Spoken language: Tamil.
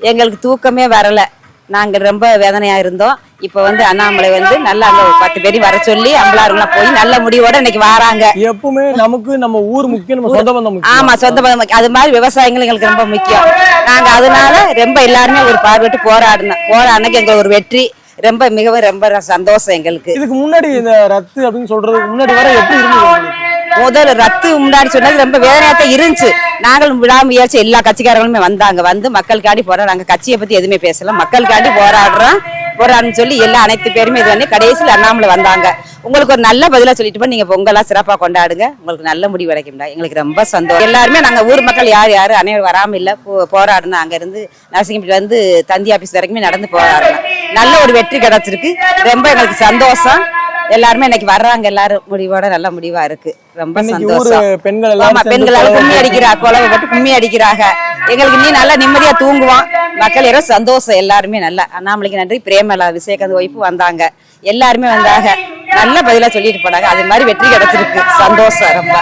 எங்களுக்கு தூக்கமே வரல. நாங்க ரொம்ப வேதனையா இருந்தோம். இப்ப வந்து அண்ணாமலை வந்து நல்லா ஒரு பத்து பேர் வர சொல்லி அம்பலாருங்களாம் போய் நல்ல முடிவோட இன்னைக்கு வராங்க. எப்பவுமே நமக்கு நம்ம ஊர் முக்கியம் நம்ம சொந்த பந்தம் ஆமா சொந்த பந்தம். அது மாதிரி விவசாயங்கள் எங்களுக்கு ரொம்ப முக்கியம். நாங்க அதனால ரொம்ப எல்லாருமே ஒரு பார்வையிட்டு போராடினோம் போராடினக்கு எங்களுக்கு ஒரு வெற்றி. ரொம்ப மிகவும் ரொம்ப சந்தோஷம் எங்களுக்கு. இதுக்கு முன்னாடி இந்த ரத்து அப்படின்னு சொல்றதுக்கு முன்னாடி வர எப்படி இருந்தது முதல் ரத்து முன்னாடி சொன்னது ரொம்ப வேதனையாத்தான் இருந்துச்சு. நாங்களும் விடாமுயற்சி எல்லா கட்சிக்காரங்களுமே வந்தாங்க. வந்து மக்களுக்காண்டி போறோம் நாங்கள் கட்சியை பத்தி எதுவுமே பேசல. மக்களுக்காண்டி போராடுறோம். போராடுன்னு சொல்லி எல்லா அனைத்து பேருமே இது வந்து கடைசியில் அண்ணாமலை வந்தாங்க. உங்களுக்கு ஒரு நல்ல பதிலாக சொல்லிட்டு போய் நீங்கள் பொங்கலாக சிறப்பாக கொண்டாடுங்க. உங்களுக்கு நல்ல முடிவு கிடைக்கும்டா எங்களுக்கு ரொம்ப சந்தோஷம். எல்லாருமே நாங்கள் ஊர் மக்கள் யார் யார் அனைவரும் வராமல் இல்லை. போ- போராடணும் அங்கேருந்து இருந்து தந்தி ஆஃபீஸ் வரைக்குமே நடந்து போராடணும் நல்ல ஒரு வெற்றி கிடைச்சிருக்கு. ரொம்ப எங்களுக்கு சந்தோஷம். எல்லாருமே இன்னைக்கு வர்றாங்க. எல்லாரும் முடிவோட நல்ல முடிவா இருக்கு. ரொம்ப சந்தோஷம். பெண்கள் ஆமா எல்லாம் சேர்ந்து பெண்கள் எல்லாம் குழந்தை கும்மி அடிக்கிறா குழவை போட்டு கும்மி அடிக்கிறாங்க. எங்களுக்கு நீ நல்லா நிம்மதியா தூங்குவோம் மக்கள் எல்லாம் சந்தோஷம். எல்லாருமே நல்லா. அண்ணாமலைக்கு நன்றி. பிரேமலா விஜயகாந்த் ஒய்ஃபு வந்தாங்க. எல்லாருமே வந்தாங்க. நல்ல பதிலா சொல்லிட்டு போனாங்க. அது மாதிரி வெற்றி கிடைச்சிருக்கு. சந்தோஷம் ரொம்ப.